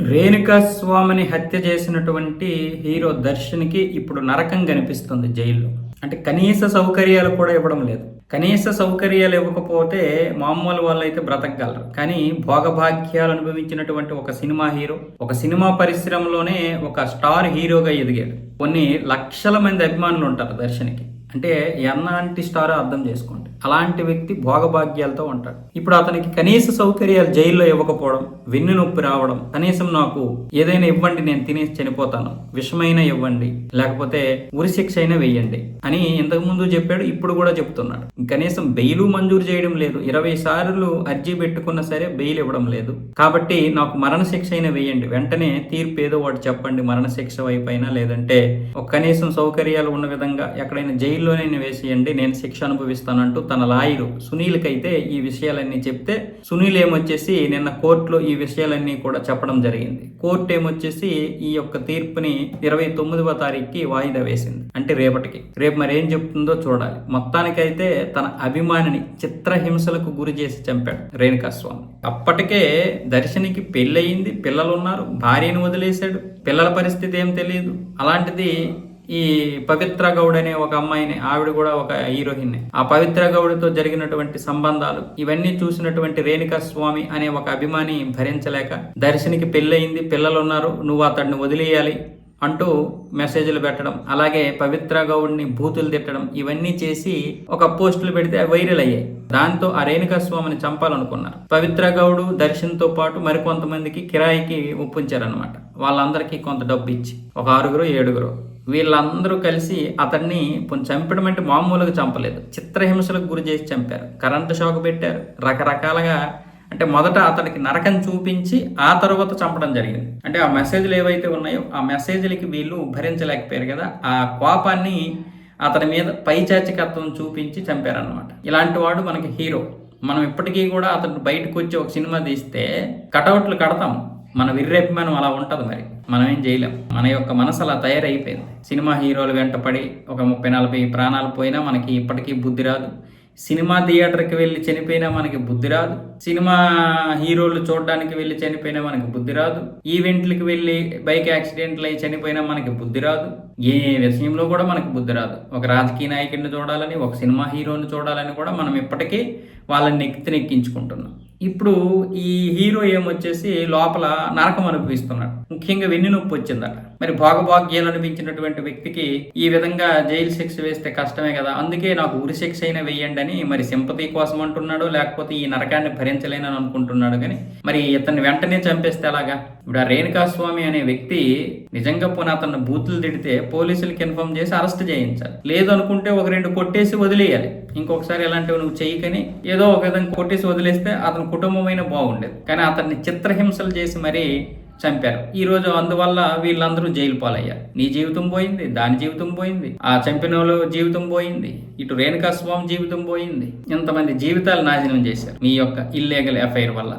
రేణుకా స్వామిని హత్య చేసినటువంటి హీరో దర్శన్కి ఇప్పుడు నరకం కనిపిస్తుంది జైల్లో. అంటే కనీస సౌకర్యాలు కూడా ఇవ్వడం లేదు. కనీస సౌకర్యాలు ఇవ్వకపోతే మామూలు వాళ్ళైతే బ్రతకగలరు. కానీ భోగభాగ్యాలు అనుభవించినటువంటి ఒక సినిమా హీరో ఒక సినిమా పరిశ్రమలోనే ఒక స్టార్ హీరోగా ఎదిగాడు. కొన్ని లక్షల మంది అభిమానులు ఉంటారు దర్శన్కి. అంటే ఎన్నాంటి స్టార్ అర్థం చేసుకోండి. అలాంటి వ్యక్తి భోగభాగ్యాలతో ఉంటాడు. ఇప్పుడు అతనికి కనీస సౌకర్యాలు జైల్లో ఇవ్వకపోవడం వెన్ను నొప్పి రావడం కనీసం నాకు ఏదైనా ఇవ్వండి నేను తినేసి చనిపోతాను విషమైనా ఇవ్వండి లేకపోతే ఉరిశిక్ష అయినా వెయ్యండి అని ఇంతకుముందు చెప్పాడు ఇప్పుడు కూడా చెప్తున్నాడు. కనీసం బెయిలు మంజూరు చేయడం లేదు. ఇరవై సార్లు అర్జీ పెట్టుకున్నా సరే బెయిల్ ఇవ్వడం లేదు. కాబట్టి నాకు మరణశిక్ష అయినా వేయండి. వెంటనే తీర్పు ఏదో ఒకటి చెప్పండి మరణశిక్ష వైపు అయినా లేదంటే ఒక కనీసం సౌకర్యాలు ఉన్న విధంగా ఎక్కడైనా జైలు జైల్లోనే వేసేయండి నేను శిక్ష అనుభవిస్తానంటూ తన లాయరు సునీల్కైతే ఈ విషయాలన్నీ చెప్తే సునీల్ ఏమొచ్చేసి నిన్న కోర్టులో ఈ విషయాలన్నీ కూడా చెప్పడం జరిగింది. కోర్టు ఏమొచ్చేసి ఈ యొక్క తీర్పుని ఇరవై తొమ్మిదవ తారీఖుకి వాయిదా వేసింది. అంటే రేపటికి. రేపు మరి ఏం చెప్తుందో చూడాలి. మొత్తానికైతే తన అభిమానిని చిత్రహింసలకు గురి చేసి చంపాడు రేణుకాస్వామి అప్పటికే దర్శనికి పెళ్ళయింది పిల్లలు ఉన్నారు భార్యను వదిలేశాడు. పిల్లల పరిస్థితి ఏం తెలియదు అలాంటిది ఈ పవిత్ర గౌడ్ అనే ఒక అమ్మాయిని ఆవిడ కూడా ఒక హీరోయిన్ ఆ పవిత్ర గౌడ్తో జరిగినటువంటి సంబంధాలు ఇవన్నీ చూసినటువంటి రేణుకా స్వామి అనే ఒక అభిమాని భరించలేక దర్శనికి పెళ్ళయింది పిల్లలు ఉన్నారు నువ్వు అతడిని వదిలేయాలి అంటూ మెసేజ్లు పెట్టడం అలాగే పవిత్ర గౌడ్ని బూతులు తిట్టడం ఇవన్నీ చేసి ఒక పోస్టులు పెడితే వైరల్ అయ్యాయి. దాంతో ఆ రేణుకా స్వామిని చంపాలనుకున్నారు. పవిత్ర గౌడు దర్శన్తో పాటు మరికొంతమందికి కిరాయికి ఒప్పించారనమాట వాళ్ళందరికీ కొంత డబ్బు ఇచ్చి ఒక ఆరుగురు ఏడుగురు. వీళ్ళందరూ కలిసి అతన్ని చంపడం అంటే మామూలుగా చంపలేదు. చిత్రహింసలకు గురి చేసి చంపారు. కరెంటు షాక్ పెట్టారు. రకరకాలుగా అంటే మొదట అతనికి నరకం చూపించి ఆ తర్వాత చంపడం జరిగింది. అంటే ఆ మెసేజ్లు ఏవైతే ఉన్నాయో ఆ మెసేజ్లకి వీళ్ళు భరించలేకపోయారు కదా. ఆ కోపాన్ని అతని మీద పైచాచికత్వం చూపించి చంపారనమాట ఇలాంటి వాడు మనకి హీరో. మనం ఇప్పటికీ కూడా అతను బయటకు వచ్చి ఒక సినిమా తీస్తే కటౌట్లు కడతాం. మన విర్రభిమానం అలా ఉంటుంది మరి. మనం ఏం చేయలేం. మన యొక్క మనసు అలా తయారైపోయింది. సినిమా హీరోలు వెంటపడి ఒక ముప్పై నలభై ప్రాణాలు పోయినా మనకి ఇప్పటికీ బుద్ధి రాదు. సినిమా థియేటర్కి వెళ్ళి చనిపోయినా మనకి బుద్ధి రాదు. సినిమా హీరోలు చూడడానికి వెళ్ళి చనిపోయినా మనకి బుద్ధి రాదు. ఈవెంట్లకి వెళ్ళి బైక్ యాక్సిడెంట్లు అయి చనిపోయినా మనకి బుద్ధి రాదు. ఏ విషయంలో కూడా మనకి బుద్ధి రాదు. ఒక రాజకీయ నాయకుడిని చూడాలని ఒక సినిమా హీరోని చూడాలని కూడా మనం ఇప్పటికీ వాళ్ళని నెక్కి నెక్కించుకుంటున్నాం ఇప్పుడు ఈ హీరో ఏమొచ్చేసి లోపల నరకం అనుభవిస్తున్నాడు. ముఖ్యంగా వెన్ను నొప్పి వచ్చిందట. మరి భోగభాగ్యాలు అనిపించినటువంటి వ్యక్తికి ఈ విధంగా జైలు శిక్ష వేస్తే కష్టమే కదా. అందుకే నాకు ఉరి శిక్ష అయినా వెయ్యండి అని మరి సింపతి కోసం అంటున్నాడు లేకపోతే ఈ నరకాన్ని భరించలేనని అనుకుంటున్నాడు కానీ మరి ఇతన్ని వెంటనే చంపేస్తే ఎలాగా? ఇప్పుడు ఆ రేణుకాస్వామి అనే వ్యక్తి నిజంగా పోనీ అతన్ని బూతులు తిడితే పోలీసులకి ఇన్ఫార్మ్ చేసి అరెస్ట్ చేయించాలి. లేదు అనుకుంటే ఒక రెండు కొట్టేసి వదిలేయాలి. ఇంకొకసారి ఇలాంటివి నువ్వు చేయకని ఏదో ఒక విధంగా కొట్టేసి వదిలేస్తే అతను కుటుంబమైన బాగుండేది. కానీ అతన్ని చిత్రహింసలు చేసి మరీ చంపారు. ఈరోజు అందువల్ల వీళ్ళందరూ జైలు పాలయ్యారు. నీ జీవితం పోయింది దాని జీవితం పోయింది ఆ చంపిన వాళ్ళు జీవితం పోయింది ఇటు రేణుకాస్వామి జీవితం పోయింది. ఇంతమంది జీవితాలు నాశనం చేశారు. మీ యొక్క ఇల్లీగల్ ఎఫ్ఐఆర్ వల్ల.